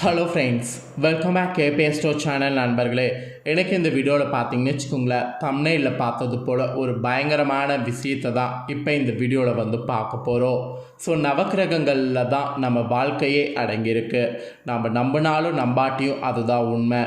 Hello friends welcome back KPS ஸ்டோ channel நண்பர்களே. எனக்கு இந்த வீடியோவில் பார்த்தீங்கன்னு வச்சுக்கோங்களேன் தம்னையில் பார்த்தது போல் ஒரு பயங்கரமான விஷயத்தை தான் இப்போ இந்த வீடியோவில் வந்து பார்க்க போகிறோம் ஸோ நவக்கிரகங்களில் தான் நம்ம வாழ்க்கையே அடங்கியிருக்கு. நம்ம நம்பினாலும் நம்பாட்டியும் அதுதான் உண்மை.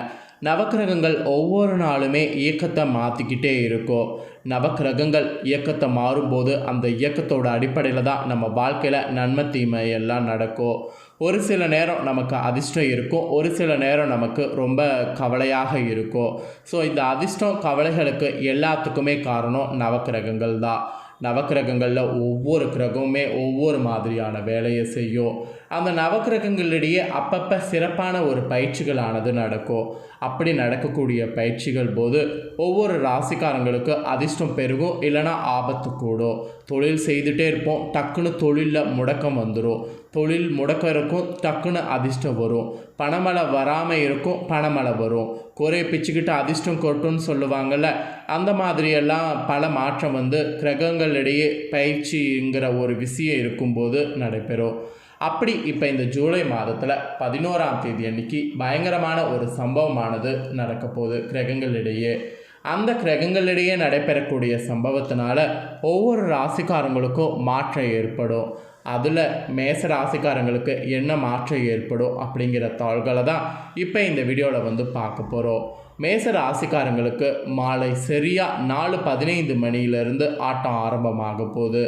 நவக்கிரகங்கள் ஒவ்வொரு நாளுமே இயக்கத்தை மாற்றிக்கிட்டே இருக்கும். நவக்கிரகங்கள் இயக்கத்தை மாறும்போது அந்த இயக்கத்தோட அடிப்படையில் தான் நம்ம வாழ்க்கையில் நன்மை தீமை எல்லாம் நடக்கும். ஒரு சில நேரம் நமக்கு அதிர்ஷ்டம் இருக்கும் ஒரு சில நேரம் நமக்கு ரொம்ப கவலையாக இருக்கும். ஸோ இந்த அதிர்ஷ்டம் கவலைகளுக்கு எல்லாத்துக்குமே காரணம் நவக்கிரகங்கள் தான். நவக்கிரகங்களில் ஒவ்வொரு கிரகமுமே ஒவ்வொரு மாதிரியான வேலையை செய்யும். அந்த நவக்கிரகங்களிடையே அப்பப்போ சிறப்பான ஒரு பயிற்சிகளானது நடக்கும். அப்படி நடக்கக்கூடிய பயிற்சிகள் போது ஒவ்வொரு ராசிக்காரங்களுக்கு அதிர்ஷ்டம் பெருகும் இல்லைன்னா ஆபத்து கூடும். தொழில் செய்துட்டே இருப்போம் டக்குன்னு தொழிலில் முடக்கம் வந்துடும் தொழில் முடக்கம் இருக்கும் டக்குன்னு அதிர்ஷ்டம் வரும். பணமழை வராமல் இருக்கும் பணமழை வரும். குறைய பிச்சுக்கிட்டு அதிர்ஷ்டம் கொட்டும்னு சொல்லுவாங்கள்ல அந்த மாதிரியெல்லாம் பல மாற்றம் வந்து கிரகங்களிடையே பயிற்சிங்கிற ஒரு விஷயம் இருக்கும்போது நடைபெறும். அப்படி இப்போ இந்த ஜூலை மாதத்தில் பதினோராம் தேதி அன்னைக்கு பயங்கரமான ஒரு சம்பவமானது நடக்க போகுது கிரகங்களிடையே. அந்த கிரகங்களிடையே நடைபெறக்கூடிய சம்பவத்தினால ஒவ்வொரு ராசிக்காரங்களுக்கும் மாற்றம் ஏற்படும். அதில் மேச ராசிக்காரங்களுக்கு என்ன மாற்றம் ஏற்படும் அப்படிங்கிற தாள்களை தான் இப்போ இந்த வீடியோவில் வந்து பார்க்க போகிறோம் மேச ராசிக்காரங்களுக்கு மாலை சரியாக நாலு பதினைந்து மணியிலிருந்து ஆட்டம் ஆரம்பமாக போகுது.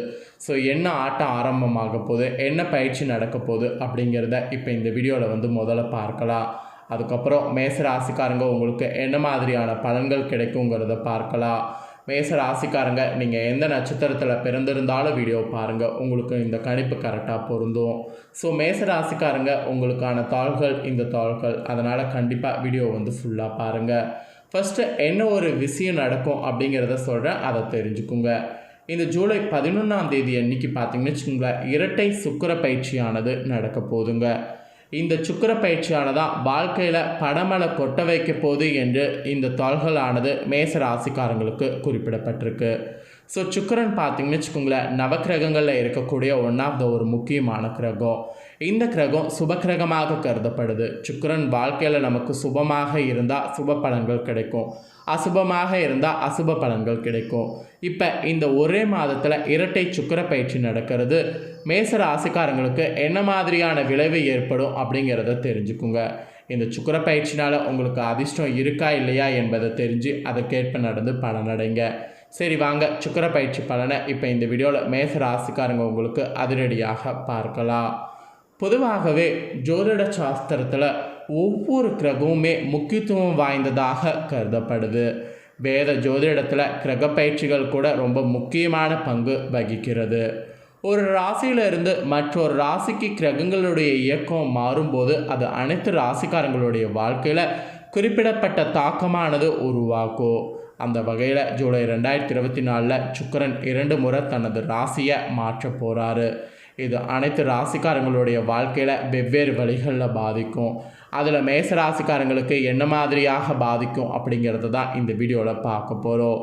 ஸோ என்ன ஆட்டம் ஆரம்பமாக போகுது? என்ன பயிற்சி நடக்க போகுது? அப்படிங்கிறத இப்போ இந்த வீடியோவில் வந்து முதல்ல பார்க்கலாம். அதுக்கப்புறம் மேச ராசிக்காரங்க உங்களுக்கு என்ன மாதிரியான பலன்கள் கிடைக்குங்கிறத பார்க்கலாம். மேச ராசிக்காரங்க நீங்கள் எந்த நட்சத்திரத்தில் பிறந்திருந்தாலும் வீடியோ பாருங்கள் உங்களுக்கு இந்த கணிப்பு கரெக்டாக பொருந்தும். ஸோ மேச ராசிக்காரங்க உங்களுக்கான தாள்கள் இந்த தாள்கள். அதனால் கண்டிப்பாக வீடியோ வந்து ஃபுல்லாக பாருங்கள் ஃபஸ்ட்டு என்ன ஒரு விஷயம் நடக்கும் அப்படிங்கிறத சொல்கிறேன் அதை தெரிஞ்சுக்குங்க. இந்த ஜூலை பதினொன்றாம் தேதி அன்னைக்கு பார்த்தீங்கன்னு வச்சுக்கோங்களேன் இரட்டை சுக்கர பயிற்சியானது நடக்க போதுங்க இந்த சுக்கர பயிற்சியானதான் வாழ்க்கையில் படமலை கொட்ட வைக்க போகுது என்று இந்த தாள்களானது மேச ராசிக்காரங்களுக்கு குறிப்பிடப்பட்டிருக்கு. ஸோ சுக்கரன் பார்த்தீங்கன்னு வச்சுக்கோங்களேன் நவக்கிரகங்களில் இருக்கக்கூடிய ஒன் ஆஃப் த ஒரு முக்கியமான கிரகம். இந்த கிரகம் சுப கிரகமாக கருதப்படுது. சுக்கரன் வாழ்க்கையில் நமக்கு சுபமாக இருந்தால் சுப பலன்கள் கிடைக்கும். அசுபமாக இருந்தால் அசுப பலன்கள் கிடைக்கும். இப்போ இந்த ஒரே மாதத்தில் இரட்டை சுக்கர பயிற்சி நடக்கிறது. மேச ராசிக்காரங்களுக்கு என்ன மாதிரியான விளைவு ஏற்படும் அப்படிங்கிறத தெரிஞ்சுக்குங்க. இந்த சுக்கர பயிற்சினால் உங்களுக்கு அதிர்ஷ்டம் இருக்கா இல்லையா என்பதை தெரிஞ்சு அதற்கேற்ப நடந்து பலனடைங்க. சரி வாங்க. சுக்கர பயிற்சி பலனை இப்போ இந்த வீடியோவில் மேச ராசிக்காரங்க உங்களுக்கு அதிரடியாக பார்க்கலாம். பொதுவாகவே ஜோதிட சாஸ்திரத்தில் ஒவ்வொரு கிரகமுமே முக்கியத்துவம் வாய்ந்ததாக கருதப்படுது. வேத ஜோதிடத்தில் கிரக பயிற்சிகள் கூட ரொம்ப முக்கியமான பங்கு வகிக்கிறது. ஒரு ராசியிலிருந்து மற்றொரு ராசிக்கு கிரகங்களுடைய இயக்கம் மாறும்போது அது அனைத்து ராசிக்காரங்களுடைய வாழ்க்கையில் குறிப்பிடப்பட்ட தாக்கமானது உருவாக்கும். அந்த வகையில் ஜூலை ரெண்டாயிரத்தி இருபத்தி நாலில் சுக்கரன் இரண்டு முறை தனது ராசியை மாற்ற போகிறாரு இது அனைத்து ராசிக்காரங்களுடைய வாழ்க்கையில் வெவ்வேறு வழிகளில் பாதிக்கும். அதில் மேச ராசிக்காரங்களுக்கு என்ன மாதிரியாக பாதிக்கும் அப்படிங்கிறது தான் இந்த வீடியோவில் பார்க்க போகிறோம்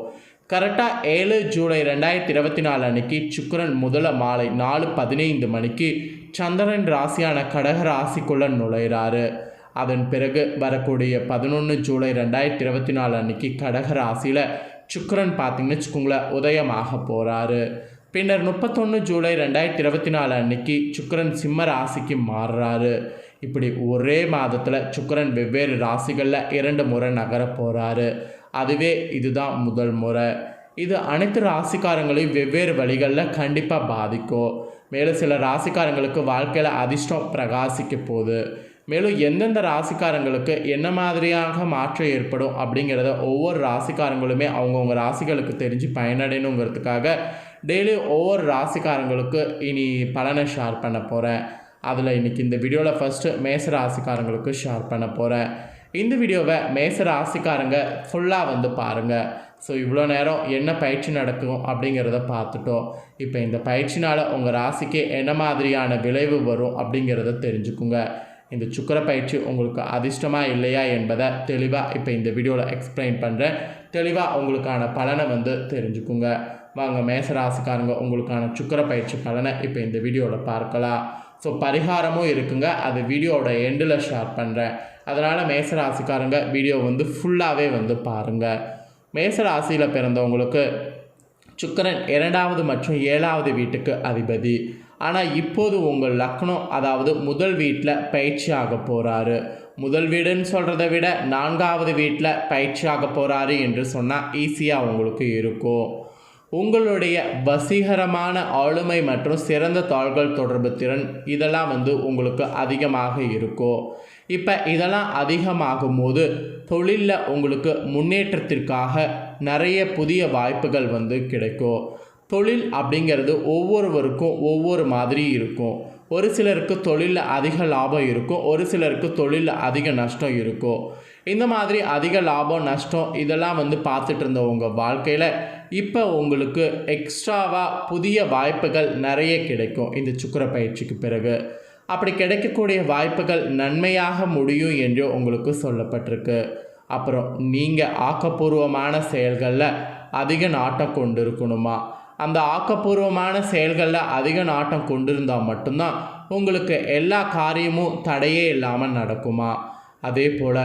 கரெக்டாக ஏழு ஜூலை ரெண்டாயிரத்தி இருபத்தி நாலு அன்னைக்கு சுக்கரன் முதல மாலை நாலு பதினைந்து மணிக்கு சந்திரன் ராசியான கடக ராசிக்குள்ளே நுழைகிறாரு அதன் பிறகு வரக்கூடிய பதினொன்று ஜூலை ரெண்டாயிரத்தி இருபத்தி நாலு அன்னைக்கு கடக ராசியில் சுக்கரன் பார்த்திங்கன்னு வச்சுக்கோங்களேன் உதயமாக போகிறாரு பின்னர் முப்பத்தொன்று ஜூலை ரெண்டாயிரத்தி இருபத்தி நாலு அன்னைக்கு சுக்கரன் சிம்ம ராசிக்கு மாறுறாரு. இப்படி ஒரே மாதத்தில் சுக்கரன் வெவ்வேறு ராசிகளில் இரண்டு முறை நகர போகிறாரு அதுவே இதுதான் முதல் முறை. இது அனைத்து ராசிக்காரங்களையும் வெவ்வேறு வழிகளில் கண்டிப்பாக பாதிக்கும். மேலும் சில ராசிக்காரங்களுக்கு வாழ்க்கையில் அதிர்ஷ்டம் பிரகாசிக்க போகுது. மேலும் எந்தெந்த ராசிக்காரங்களுக்கு என்ன மாதிரியாக மாற்றம் ஏற்படும் அப்படிங்கிறத ஒவ்வொரு ராசிக்காரங்களுமே அவங்கவுங்க ராசிகளுக்கு தெரிஞ்சு பயனடையணுங்கிறதுக்காக டெய்லி ஒவ்வொரு ராசிக்காரங்களுக்கு இனி பலனை ஷேர் பண்ண போகிறேன் அதில் இன்றைக்கி இந்த வீடியோவில் ஃபஸ்ட்டு மேச ராசிக்காரங்களுக்கு ஷேர் பண்ண போகிறேன் இந்த வீடியோவை மேச ராசிக்காரங்க ஃபுல்லாக வந்து பாருங்கள் ஸோ இவ்வளோ நேரம் என்ன பயிற்சி நடக்கும் அப்படிங்கிறத பார்த்துட்டோம். இப்போ இந்த பயிற்சினால் உங்கள் ராசிக்கு என்ன மாதிரியான விளைவு வரும் அப்படிங்கிறத தெரிஞ்சுக்குங்க. இந்த சுக்கர பயிற்சி உங்களுக்கு அதிர்ஷ்டமாக இல்லையா என்பதை தெளிவாக இப்போ இந்த வீடியோவில் எக்ஸ்பிளைன் பண்ணுறேன் தெளிவாக உங்களுக்கான பலனை வந்து தெரிஞ்சுக்குங்க. வாங்க மேச ராசிக்காரங்க உங்களுக்கான சுக்கர பயிற்சி பலனை இப்போ இந்த வீடியோவில் பார்க்கலாம். ஸோ பரிகாரமும் இருக்குங்க. அது வீடியோவோட எண்டில் ஷேர் பண்ணுறேன் அதனால் மேசராசிக்காரங்க வீடியோ வந்து ஃபுல்லாகவே வந்து பாருங்கள் மேசராசியில் பிறந்தவங்களுக்கு சுக்கிரன் இரண்டாவது மற்றும் ஏழாவது வீட்டுக்கு அதிபதி. ஆனால் இப்போது உங்கள் லக்னம் அதாவது முதல் வீட்டில் பயிற்சி ஆக போகிறாரு முதல் வீடுன்னு சொல்கிறத விட நான்காவது வீட்டில் பயிற்சி ஆக போகிறாரு என்று சொன்னால் ஈஸியாக உங்களுக்கு இருக்கும். உங்களுடைய வசீகரமான ஆளுமை மற்றும் சிறந்த தாள்கள் தொடர்பு திறன் இதெல்லாம் வந்து உங்களுக்கு அதிகமாக இருக்கும். இப்போ இதெல்லாம் அதிகமாகும் போது தொழிலில் உங்களுக்கு முன்னேற்றத்திற்காக நிறைய புதிய வாய்ப்புகள் வந்து கிடைக்கும். தொழில் அப்படிங்கிறது ஒவ்வொருவருக்கும் ஒவ்வொரு மாதிரி இருக்கும். ஒரு சிலருக்கு தொழிலில் அதிக லாபம் இருக்கும் ஒரு சிலருக்கு தொழிலில் அதிக நஷ்டம் இருக்கும். இந்த மாதிரி அதிக லாபம் நஷ்டம் இதெல்லாம் வந்து பார்த்துட்டு இருந்த உங்கள் வாழ்க்கையில் இப்போ உங்களுக்கு எக்ஸ்ட்ராவாக புதிய வாய்ப்புகள் நிறைய கிடைக்கும் இந்த சுக்கர பயிற்சிக்கு பிறகு. அப்படி கிடைக்கக்கூடிய வாய்ப்புகள் நன்மையாக முடியும் என்று உங்களுக்கு சொல்லப்பட்டிருக்கு. அப்புறம் நீங்கள் ஆக்கப்பூர்வமான செயல்களில் அதிக நாட்டம் கொண்டு இருக்கணுமா அந்த ஆக்கப்பூர்வமான செயல்களில் அதிக நாட்டம் கொண்டிருந்தால் மட்டும்தான் உங்களுக்கு எல்லா காரியமும் தடையே இல்லாமல் நடக்குமா? அதே போல்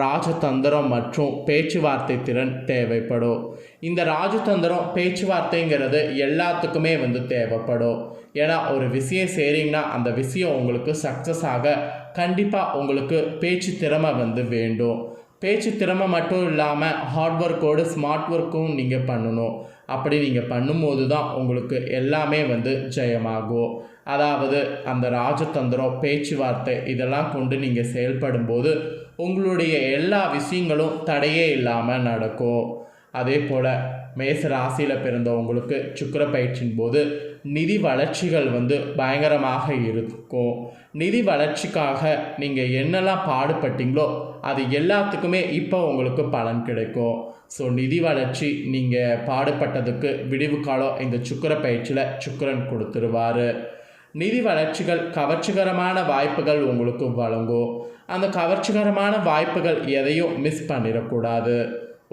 ராஜதந்திரம் மற்றும் பேச்சுவார்த்தை திறன் தேவைப்படும். இந்த ராஜதந்திரம் பேச்சுவார்த்தைங்கிறது எல்லாத்துக்குமே வந்து தேவைப்படும். ஏன்னா ஒரு விஷயம் செய்கிறீங்கன்னா அந்த விஷயம் உங்களுக்கு சக்ஸஸ் ஆக கண்டிப்பாக உங்களுக்கு பேச்சு திறமை வந்து வேண்டும். பேச்சு திறமை மட்டும் இல்லாமல் ஹார்ட் ஒர்க்கோடு ஸ்மார்ட் ஒர்க்கும் நீங்கள் பண்ணணும். அப்படி நீங்கள் பண்ணும்போது தான் உங்களுக்கு எல்லாமே வந்து ஜெயமாகும். அதாவது அந்த ராஜதந்திரம் பேச்சுவார்த்தை இதெல்லாம் கொண்டு நீங்கள் செயல்படும்போது உங்களுடைய எல்லா விஷயங்களும் தடையே இல்லாமல் நடக்கும். அதே போல் மேச ராசியில் பிறந்தவங்களுக்கு சுக்கர பயிற்சியின் போது நிதி வளர்ச்சிகள் வந்து பயங்கரமாக இருக்கும். நிதி வளர்ச்சிக்காக நீங்கள் என்னெல்லாம் பாடுபட்டீங்களோ அது எல்லாத்துக்குமே இப்போ உங்களுக்கு பலன் கிடைக்கும். ஸோ நிதி வளர்ச்சி நீங்கள் பாடுபட்டதுக்கு விடிவு காலம் இந்த சுக்கர பயிற்சியில் சுக்கரன் கொடுத்துருவார். நிதி வளர்ச்சிகள் கவர்ச்சிகரமான வாய்ப்புகள் உங்களுக்கு வழங்கும். அந்த கவர்ச்சிகரமான வாய்ப்புகள் எதையும் மிஸ் பண்ணிடக்கூடாது.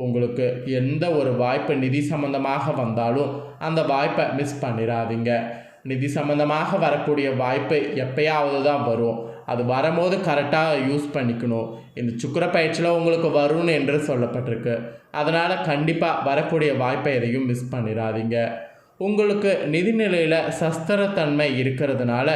உங்களுக்கு எந்த ஒரு வாய்ப்பு நிதி சம்பந்தமாக வந்தாலும் அந்த வாய்ப்பை மிஸ் பண்ணிடாதீங்க நிதி சம்பந்தமாக வரக்கூடிய வாய்ப்பு எப்பயாவது தான் வரும். அது வரும்போது கரெக்டாக யூஸ் பண்ணிக்கணும். இந்த சுக்கர பயிற்சியில் உங்களுக்கு வரும்னு என்று சொல்லப்பட்டிருக்கு. அதனால் கண்டிப்பாக வரக்கூடிய வாய்ப்பை எதையும் மிஸ் பண்ணிடாதீங்க உங்களுக்கு நிதிநிலையில் சஸ்திரத்தன்மை இருக்கிறதுனால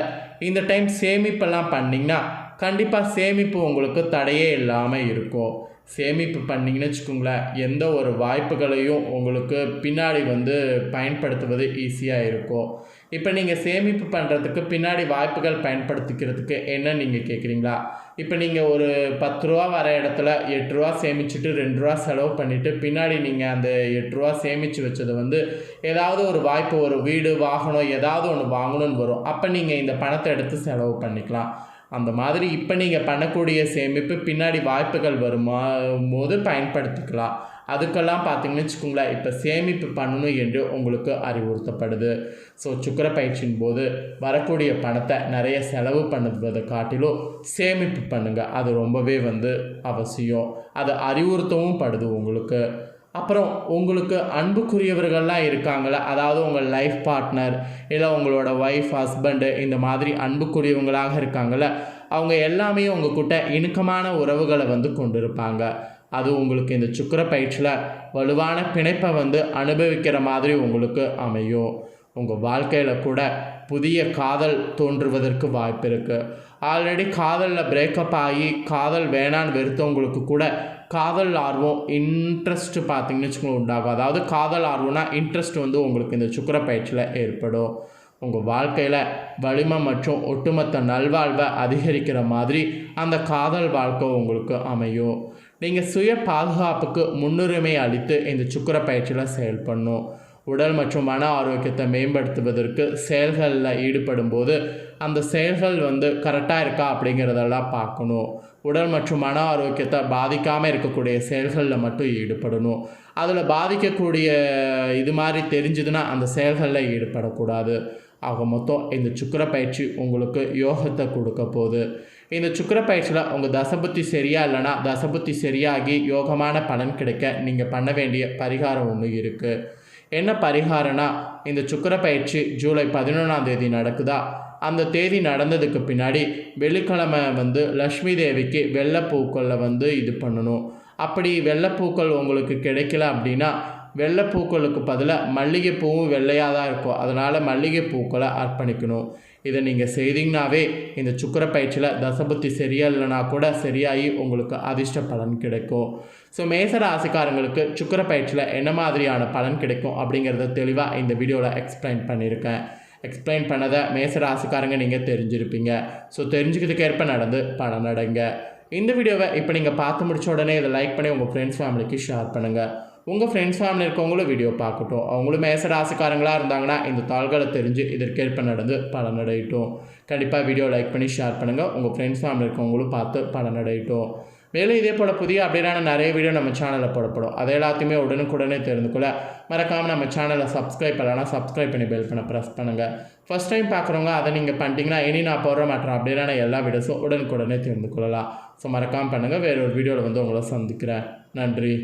இந்த டைம் சேமிப்பெல்லாம் பண்ணிங்கன்னா கண்டிப்பாக சேமிப்பு உங்களுக்கு தடையே இல்லாமல் இருக்கும். சேமிப்பு பண்ணிங்கன்னு வச்சுக்கோங்களேன் எந்த ஒரு வாய்ப்புகளையும் உங்களுக்கு பின்னாடி வந்து பயன்படுத்துவது ஈஸியாக இருக்கும். இப்போ நீங்கள் சேமிப்பு பண்ணுறதுக்கு பின்னாடி வாய்ப்புகள் பயன்படுத்திக்கிறதுக்கு என்ன நீங்கள் கேட்குறீங்களா இப்போ நீங்கள் ஒரு பத்து ரூபா வர இடத்துல எட்டு ரூபா சேமிச்சுட்டு ரெண்டு ரூபா செலவு பண்ணிவிட்டு பின்னாடி நீங்கள் அந்த எட்டு ரூபா சேமித்து வச்சது வந்து ஏதாவது ஒரு வாய்ப்பு ஒரு வீடு வாகனம் ஏதாவது ஒன்று வாங்கணும்னு வரும். அப்போ நீங்கள் இந்த பணத்தை எடுத்து செலவு பண்ணிக்கலாம். அந்த மாதிரி இப்போ நீங்கள் பண்ணக்கூடிய சேமிப்பு பின்னாடி வாய்ப்புகள் வருமா போது பயன்படுத்திக்கலாம். அதுக்கெல்லாம் பார்த்தீங்கன்னு வச்சுக்கோங்களேன் இப்போ சேமிப்பு பண்ணணும் என்று உங்களுக்கு அறிவுறுத்தப்படுது. ஸோ சுக்கர பயிற்சியின் போது வரக்கூடிய பணத்தை நிறைய செலவு பண்ணுவதை காட்டிலும் சேமிப்பு பண்ணுங்கள் அது ரொம்பவே வந்து அவசியம். அது அறிவுறுத்தவும் படுது உங்களுக்கு. அப்புறம் உங்களுக்கு அன்புக்குரியவர்கள்லாம் இருக்காங்களா? அதாவது உங்கள் லைஃப் பார்ட்னர் இல்லை உங்களோட ஒய்ஃப் ஹஸ்பண்டு இந்த மாதிரி அன்புக்குரியவங்களாக இருக்காங்களா? அவங்க எல்லாமே உங்ககிட்ட இணுக்கமான உறவுகளை வந்து கொண்டிருப்பாங்க. அது உங்களுக்கு இந்த சுக்கர பயிற்சியில் வலுவான பிணைப்பை வந்து அனுபவிக்கிற மாதிரி உங்களுக்கு அமையும். உங்கள் வாழ்க்கையில் கூட புதிய காதல் தோன்றுவதற்கு வாய்ப்பு இருக்குது ஆல்ரெடி காதலில் பிரேக்கப் ஆகி காதல் வேணான்னு வெறுத்தவங்களுக்கு கூட காதல் ஆர்வம் இன்ட்ரெஸ்ட் பார்த்தீங்கன்னு வச்சுக்கோங்க உண்டாகும். அதாவது காதல் ஆர்வம்னா இன்ட்ரெஸ்ட் வந்து உங்களுக்கு இந்த சுக்கர பயிற்சியில் ஏற்படும். உங்கள் வாழ்க்கையில் வலிமை மற்றும் ஒட்டுமொத்த நல்வாழ்வை அதிகரிக்கிற மாதிரி அந்த காதல் வாழ்க்கை உங்களுக்கு அமையும். நீங்கள் சுய பாதுகாப்புக்கு முன்னுரிமை அளித்து இந்த சுக்கர பயிற்சியில் செயல்படணும். உடல் மற்றும் மன ஆரோக்கியத்தை மேம்படுத்துவதற்கு செயல்களில் ஈடுபடும் போது அந்த செயல்கள் வந்து கரெக்டாக இருக்கா அப்படிங்கிறதெல்லாம் பார்க்கணும். உடல் மற்றும் மன ஆரோக்கியத்தை பாதிக்காமல் இருக்கக்கூடிய செயல்களில் மட்டும் ஈடுபடணும். அதில் பாதிக்கக்கூடிய இது மாதிரி தெரிஞ்சுதுன்னா அந்த செயல்களில் ஈடுபடக்கூடாது. ஆக மொத்தம் இந்த சுக்கர பயிற்சி உங்களுக்கு யோகத்தை கொடுக்க போகுது. இந்த சுக்கர பயிற்சியில் உங்கள் தசபுத்தி சரியா இல்லைன்னா தசபுத்தி சரியாகி யோகமான பலன் கிடைக்க நீங்கள் பண்ண வேண்டிய பரிகாரம் ஒன்று இருக்குது என்ன பரிகாரம்னா இந்த சுக்கர பயிற்சி ஜூலை பதினொன்றாம் தேதி நடக்குதா? அந்த தேதி நடந்ததுக்கு பின்னாடி வெள்ளிக்கிழமை வந்து லக்ஷ்மி தேவிக்கு வெள்ளைப்பூக்களில் வந்து இது பண்ணணும். அப்படி வெள்ளைப்பூக்கள் உங்களுக்கு கிடைக்கல அப்படின்னா வெள்ளைப்பூக்களுக்கு பதிலாக மல்லிகைப்பூவும் வெள்ளையாக தான் இருக்கும். அதனால் மல்லிகைப்பூக்களை அர்ப்பணிக்கணும். இதை நீங்கள் செய்தீங்கனாவே இந்த சுக்கர பயிற்சியில் தசபுத்தி சரியா இல்லைனா கூட சரியாகி உங்களுக்கு அதிர்ஷ்ட பலன் கிடைக்கும். ஸோ மேச ராசிக்காரங்களுக்கு சுக்கர பயிற்சியில் என்ன மாதிரியான பலன் கிடைக்கும் அப்படிங்கிறத தெளிவாக இந்த வீடியோவில் எக்ஸ்பிளைன் பண்ணியிருக்கேன். எக்ஸ்பிளைன் பண்ணதை மேச ராசிக்காரங்க நீங்கள் தெரிஞ்சிருப்பீங்க. ஸோ தெரிஞ்சுக்கிறதுக்கு ஏற்ப நடந்து பலன் அடைங்க இந்த வீடியோவை இப்போ நீங்கள் பார்த்து முடிச்ச உடனே இதை லைக் பண்ணி உங்கள் ஃப்ரெண்ட்ஸ் ஃபேமிலிக்கு ஷேர் பண்ணுங்கள் உங்கள் ஃப்ரெண்ட்ஸ் ஃபேமிலி இருக்கவங்களும் வீடியோ பார்க்கட்டும். அவங்களும் மேச ராசிக்காரங்களாக இருந்தாங்கன்னா இந்த தாள்களை தெரிஞ்சு இதற்கேற்ப நடந்து பலனடையட்டும். கண்டிப்பாக வீடியோ லைக் பண்ணி ஷேர் பண்ணுங்கள் உங்கள் ஃப்ரெண்ட்ஸ் ஃபேமிலி இருக்கவங்களும் பார்த்து பலனடையட்டும். மேலும் இதே போல் புதிய அப்படின்னா நிறைய வீடியோ நம்ம சேனலில் போடப்படும். அதை எல்லாத்தையுமே உடனுக்குடனே தெரிந்து கொள்ள மறக்காமல் நம்ம சேனலை சப்ஸ்கிரைப் பண்ணலாம் சப்ஸ்கிரைப் பண்ணி பெல் பண்ண ப்ரெஸ் பண்ணுங்கள் ஃபஸ்ட் டைம் பார்க்குறவங்க அதை நீங்கள் பண்ணிட்டீங்கன்னா இனி நான் போடுற மற்ற அப்படின்னா எல்லா வீடியோஸும் உடனுக்குடனே தெரிந்து கொள்ளலாம் ஸோ மறக்காமல் பண்ணுங்கள் வேறு ஒரு வீடியோவில் வந்து உங்களை சந்திக்கிறேன். நன்றி.